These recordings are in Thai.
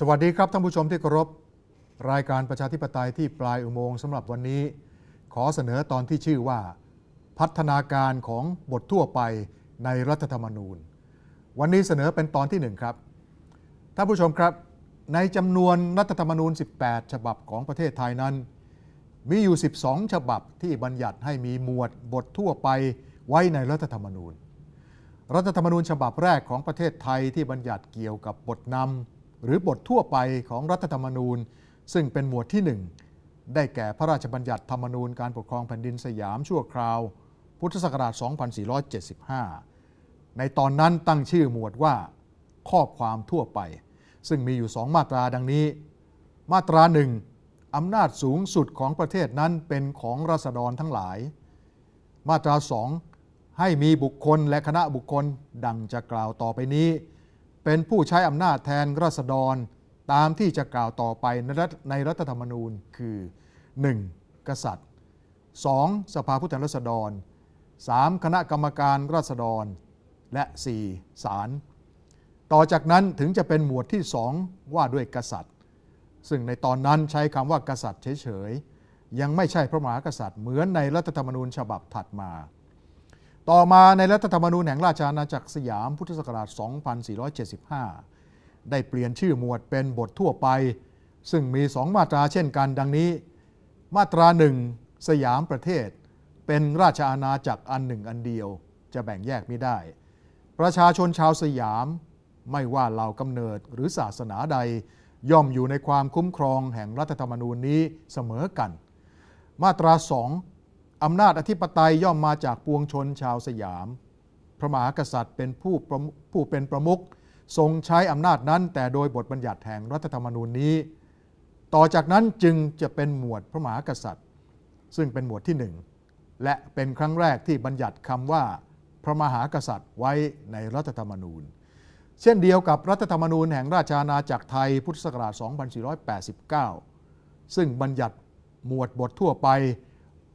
สวัสดีครับท่านผู้ชมที่เคารพรายการประชาธิปไตยที่ปลายอุโมงค์สำหรับวันนี้ ขอเสนอตอนที่ชื่อว่า พัฒนาการของบททั่วไปในรัฐธรรมนูญ วันนี้เสนอเป็นตอนที่หนึ่งครับท่านผู้ชมครับ ในจำนวนรัฐธรรมนูญ 18 ฉบับของประเทศไทยนั้น มีอยู่ 12 ฉบับที่บัญญัติให้มีหมวดบททั่วไปไว้ในรัฐธรรมนูญ รัฐธรรมนูญฉบับแรกของประเทศไทยที่บัญญัติเกี่ยวกับบทนำ หรือบททั่วไปของรัฐธรรมนูญ ซึ่งเป็นหมวดที่ 1 ได้แก่พระราชบัญญัติธรรมนูญการปกครองแผ่นดินสยามชั่วคราว พุทธศักราช 2475 ในตอนนั้นตั้งชื่อหมวดว่า ข้อความทั่วไป ซึ่งมีอยู่สองมาตราดังนี้ มาตราหนึ่งอำนาจสูงสุดของประเทศนั้นเป็นของราษฎรทั้งหลาย มาตราสองให้มีบุคคลและคณะบุคคลดังจะกล่าวต่อไปนี้ เป็นผู้ใช้อำนาจแทนราษฎร ตามที่จะกล่าวต่อไปในรัฐในรัฐธรรมนูญคือ 1. กษัตริย์ 2. สภาผู้แทนราษฎร 3. คณะกรรมการราษฎร และ 4. ศาลต่อจากนั้นถึงจะเป็นหมวดที่สองว่าด้วยกษัตริย์ ซึ่งในตอนนั้นใช้คำว่ากษัตริย์เฉยๆยังไม่ใช่พระมหากษัตริย์เหมือนในรัฐธรรมนูญฉบับถัดมา ต่อมาในรัฐธรรมนูญแห่งราชอาณาจักรสยามพุทธศักราช 2475 ได้เปลี่ยนชื่อหมวดเป็นบททั่วไป ซึ่งมีสองมาตราเช่นกันดังนี้ มาตราหนึ่งสยามประเทศ เป็นราชอาณาจักรอันหนึ่งอันเดียว จะแบ่งแยกไม่ได้ ประชาชนชาวสยามไม่ว่าเหล่ากำเนิดหรือศาสนาใด ย่อมอยู่ในความคุ้มครองแห่งรัฐธรรมนูญนี้เสมอกัน มาตราสอง อำนาจอธิปไตยย่อมมาจากปวงชนชาวสยาม พระมหากษัตริย์เป็นผู้ผู้เป็นประมุขทรงใช้อำนาจนั้น แต่โดยบทบัญญัติแห่งรัฐธรรมนูญนี้ ต่อจากนั้นจึงจะเป็นหมวดพระมหากษัตริย์ ซึ่งเป็นหมวดที่หนึ่งและเป็นครั้งแรกที่บัญญัติคำว่า พระมหากษัตริย์ไว้ในรัฐธรรมนูญ เช่นเดียวกับรัฐธรรมนูญแห่งราชอาณาจักรไทยพุทธศักราช 2489 ซึ่งบัญญัติหมวดบททั่วไป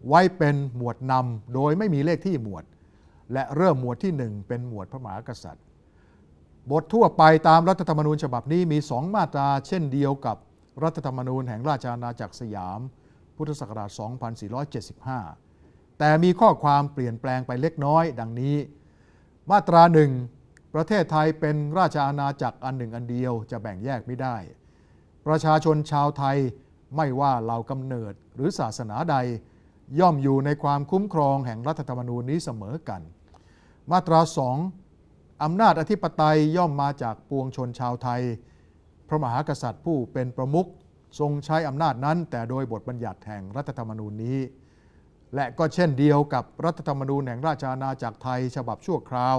ไว้เป็นหมวดนำโดยไม่มีเลขที่หมวด และเริ่มหมวดที่1เป็นหมวดพระมหากษัตริย์ บททั่วไปตามรัฐธรรมนูญฉบับนี้มีสองมาตราเช่นเดียวกับรัฐธรรมนูญแห่งราชอาณาจักรสยาม พุทธศักราช 2475 แต่มีข้อความเปลี่ยนแปลงไปเล็กน้อย ดังนี้ มาตราหนึ่งประเทศไทยเป็นราชอาณาจักรอันหนึ่งอันเดียวจะแบ่งแยกไม่ได้ ประชาชนชาวไทยไม่ว่าเหล่ากำเนิดหรือศาสนาใด ย่อมอยู่ในความคุ้มครองแห่งรัฐธรรมนูญนี้เสมอกัน มาตราสองอำนาจอธิปไตยย่อมมาจากปวงชนชาวไทย พระมหากษัตริย์ผู้เป็นประมุขทรงใช้อำนาจนั้น แต่โดยบทบัญญัติแห่งรัฐธรรมนูญนี้ และก็เช่นเดียวกับรัฐธรรมนูญแห่งราชอาณาจักรไทยฉบับชั่วคราว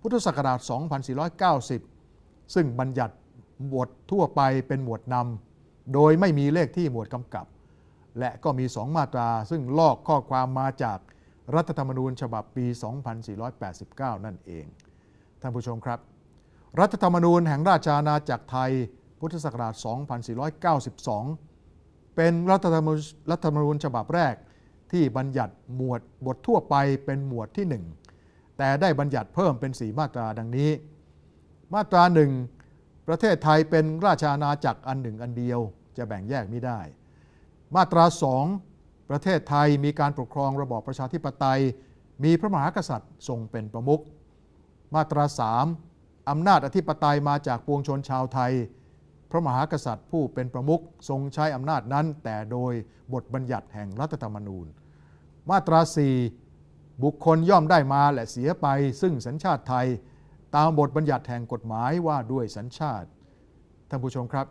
พุทธศักราช 2490 ซึ่งบัญญัติบททั่วไปเป็นหมวดนำโดยไม่มีเลขที่หมวดกำกับ และก็มีสองมาตราซึ่งลอกข้อความมาจากรัฐธรรมนูญฉบับปี 2489 นั่นเอง ท่านผู้ชมครับ รัฐธรรมนูญแห่งราชอาณาจักรไทย พุทธศักราช 2492 เป็นรัฐธรรมนูญรัฐธรรมนูญฉบับแรกที่บัญญัติหมวดบททั่วไปเป็นหมวดที่ 1 แต่ได้บัญญัติเพิ่มเป็น 4 มาตราดังนี้ มาตราหนึ่งประเทศไทยเป็นราชอาณาจักรอันหนึ่งอันเดียว จะแบ่งแยกไม่ได้ มาตราสองประเทศไทยมีการปกครองระบอบประชาธิปไตย มีพระมหากษัตริย์ทรงเป็นประมุขมาตราสามอำนาจอธิปไตยมาจากปวงชนชาวไทย พระมหากษัตริย์ผู้เป็นประมุขทรงใช้อำนาจนั้น แต่โดยบทบัญญัติแห่งรัฐธรรมนูญ มาตราสี่บุคคลย่อมได้มาและเสียไป ซึ่งสัญชาติไทย ตามบทบัญญัติแห่งกฎหมายว่าด้วยสัญชาติท่านผู้ชมครับ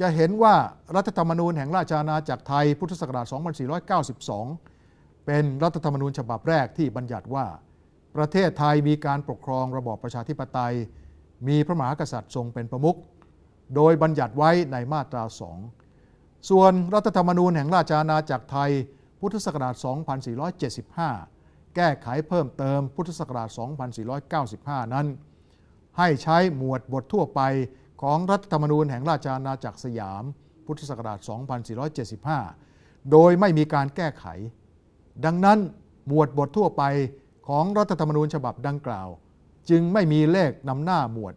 จะเห็นว่ารัฐธรรมนูญแห่งราชอาณาจักรไทยพุทธศักราช 2492 เป็นรัฐธรรมนูญฉบับแรกที่บัญญัติว่า ประเทศไทยมีการปกครองระบอบประชาธิปไตย มีพระมหากษัตริย์ทรงเป็นประมุขโดยบัญญัติไว้ในมาตราสองส่วนรัฐธรรมนูญแห่งราชอาณาจักรไทย พุทธศักราช 2475 แก้ไขเพิ่มเติมพุทธศักราช 2495 นั้น ให้ใช้หมวดบททั่วไป ของรัฐธรรมนูญแห่งราชอาณาจักรสยาม พุทธศักราช 2475 โดยไม่มีการแก้ไข ดังนั้นหมวดบททั่วไปของรัฐธรรมนูญฉบับดังกล่าว จึงไม่มีเลขนำหน้าหมวด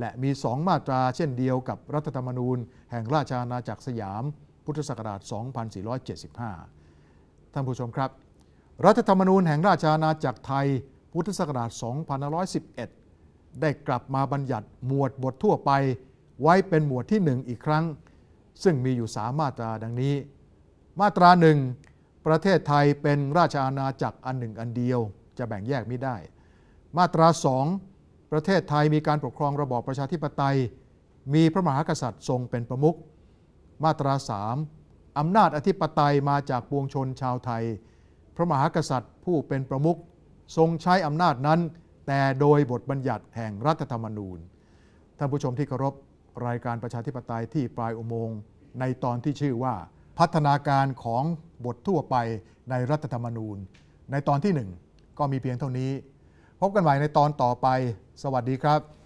และมีสองมาตราเช่นเดียวกับรัฐธรรมนูญ แห่งราชอาณาจักรสยาม พุทธศักราช 2475 ท่านผู้ชมครับ รัฐธรรมนูญแห่งราชอาณาจักรไทย พุทธศักราช 2511 ได้กลับมาบัญญัติหมวดบททั่วไป ไว้เป็นหมวดที่หนึ่งอีกครั้ง ซึ่งมีอยู่สามมาตราดังนี้ มาตราหนึ่งประเทศไทยเป็นราชอาณาจักรอันหนึ่งอันเดียว จะแบ่งแยกไม่ได้ มาตราสองประเทศไทยมีการปกครองระบอบประชาธิปไตย มีพระมหากษัตริย์ทรงเป็นประมุขมาตราสามอำนาจอธิปไตยมาจากปวงชนชาวไทย พระมหากษัตริย์ผู้เป็นประมุขทรงใช้อำนาจนั้น แต่โดยบทบัญญัติแห่งรัฐธรรมนูญ ท่านผู้ชมที่เคารพรายการประชาธิปไตยที่ปลายอุโมงค์ในตอนที่ชื่อว่า พัฒนาการของบททั่วไปในรัฐธรรมนูญ ในตอนที่หนึ่งก็มีเพียงเท่านี้ พบกันใหม่ในตอนต่อไป สวัสดีครับ